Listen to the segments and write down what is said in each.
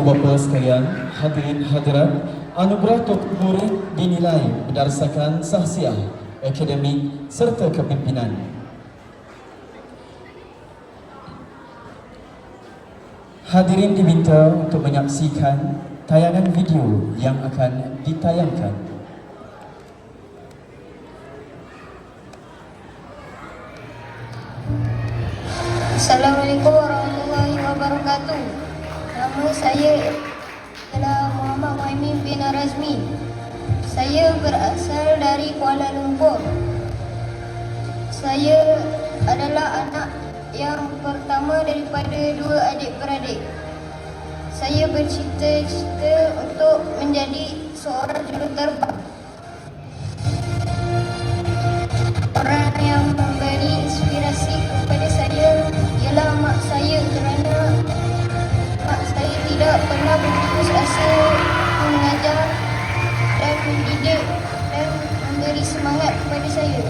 ibu bapa sekalian, hadirin hadirat, anugerah Tok Murid dinilai berdasarkan sahsiah, akademik serta kepimpinan. Hadirin diminta untuk menyaksikan tayangan video yang akan ditayangkan. Assalamualaikum warahmatullahi wabarakatuh. Nama saya adalah Muhammad Muhammad bin Razmi. Saya berasal dari Kuala Lumpur. Saya adalah anak yang pertama daripada dua adik-beradik. Saya bercita-cita untuk kepada saya.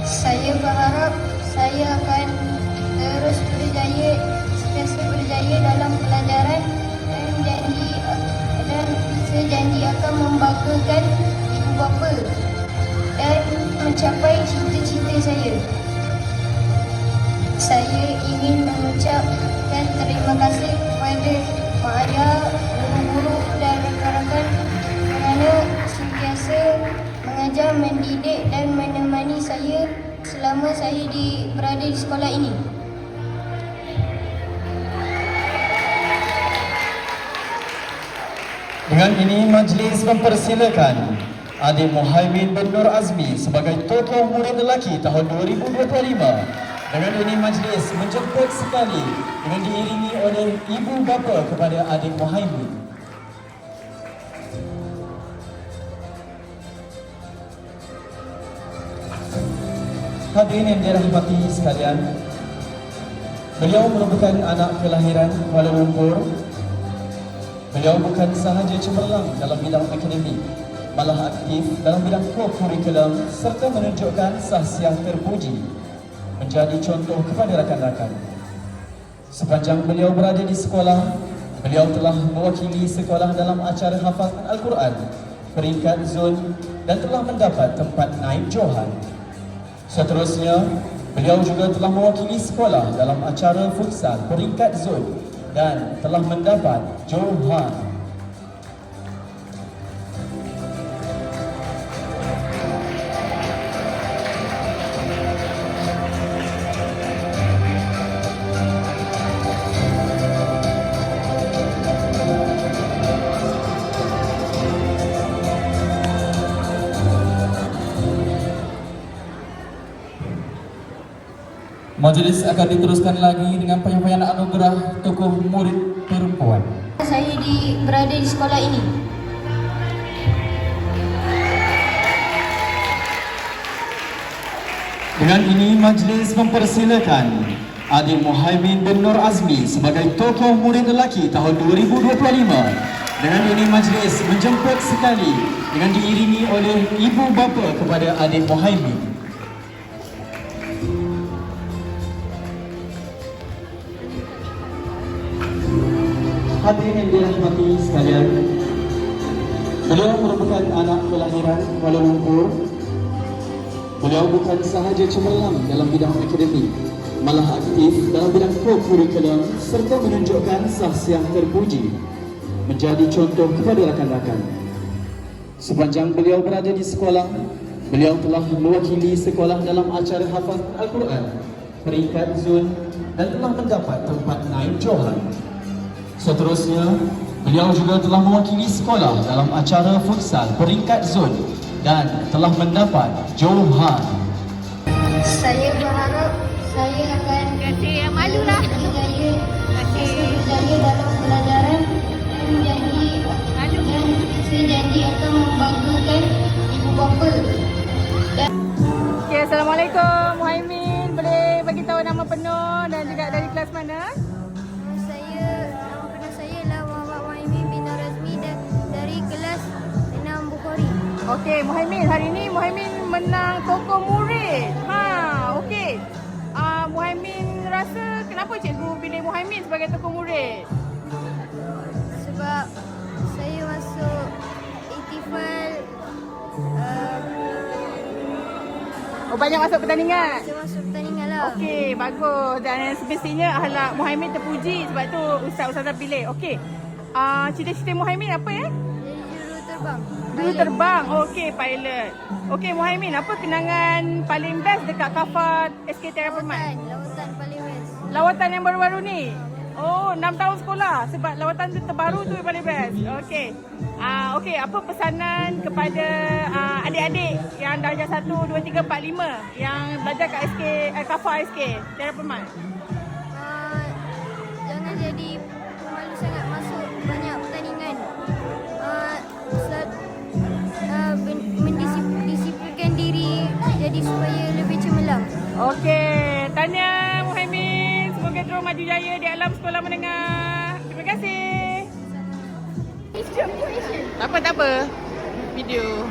Saya berharap saya akan terus berjaya sentiasa berjaya dalam pelajaran dan janji dan saya janji akan membanggakan ibu bapa dan mencapai cita-cita saya. Saya ingin mengucapkan terima kasih kepada mak ayah, guru-guru mendidik dan menemani saya selama saya di, berada di sekolah ini. Dengan ini majlis mempersilakan Adik Muhaimin bin Nur Azmi sebagai tokoh murid lelaki tahun 2025. Dengan ini majlis menjemput sekali dengan diiringi oleh ibu bapa kepada adik Muhaimin. Hadirin yang dirahmati sekalian, beliau merupakan anak kelahiran Kuala Lumpur Beliau bukan sahaja cemerlang dalam bidang akademik, malah aktif dalam bidang co-curriculum serta menunjukkan sahsiah terpuji menjadi contoh kepada rakan-rakan. Sepanjang beliau berada di sekolah, beliau telah mewakili sekolah dalam acara hafazan Al-Quran, peringkat zon dan telah mendapat tempat naik Johan. Seterusnya, beliau juga telah mewakili sekolah dalam acara futsal peringkat zon dan telah mendapat Johan. Majlis akan diteruskan lagi dengan penyampaian anugerah tokoh murid perempuan. Saya di, berada di sekolah ini. Dengan ini majlis mempersilakan Adik Muhaimin bin Nur Azmi sebagai tokoh murid lelaki tahun 2025. Dengan ini majlis menjemput sekali dengan diiringi oleh ibu bapa kepada Adik Muhaimin. Hadirin yang dirahmati sekalian, beliau merupakan anak kelahiran Kuala Lumpur Beliau bukan sahaja cemerlang dalam bidang akademik, malah aktif dalam bidang co-curriculum serta menunjukkan sahsiah terpuji menjadi contoh kepada rakan-rakan. Sepanjang beliau berada di sekolah, beliau telah mewakili sekolah dalam acara hafaz Al-Quran, peringkat zon dan telah mendapat tempat naik Johan. Seterusnya, beliau juga telah mewakili sekolah dalam acara futsal peringkat zon dan telah mendapat Johan. Saya berharap saya akan Kasih yang malu lah. berjaya dalam pelajaran dan janji Malu. dan saya janji akan membanggakan ibu bapa dan Okay, Assalamualaikum Muhaimin. Boleh bagi tahu nama penuh dan juga dari kelas mana? Okey, Muhammad hari ni Muhammad menang toko murid. Ha, okey. Ah uh, Muhammad rasa kenapa cikgu pilih Muhammad sebagai toko murid? Sebab saya masuk Itifal uh, Oh banyak masuk pertandingan? Saya masuk pertandingan lah Okey bagus dan sebenarnya ahlak Muhammad terpuji Sebab tu ustaz-ustazah pilih Okey uh, cita-cita Muhammad apa ya? Jadi juru terbang Dulu terbang. Okey, pilot. Okey, Muhammad, apa kenangan paling best dekat kafar SK Terra Permat? Lautan, lautan paling best. Lawatan yang baru-baru ni? Oh, 6 tahun sekolah sebab lawatan tu terbaru tu yang paling best. Okey. Ah, okey, apa pesanan kepada ah, adik-adik yang darjah 1 2 3 4 5 yang belajar kat SK eh, Kafar SK Terra Permat? Tanya Muhammad. Semoga terus maju jaya di alam sekolah menengah. Terima kasih. Tak apa, tak apa. Video.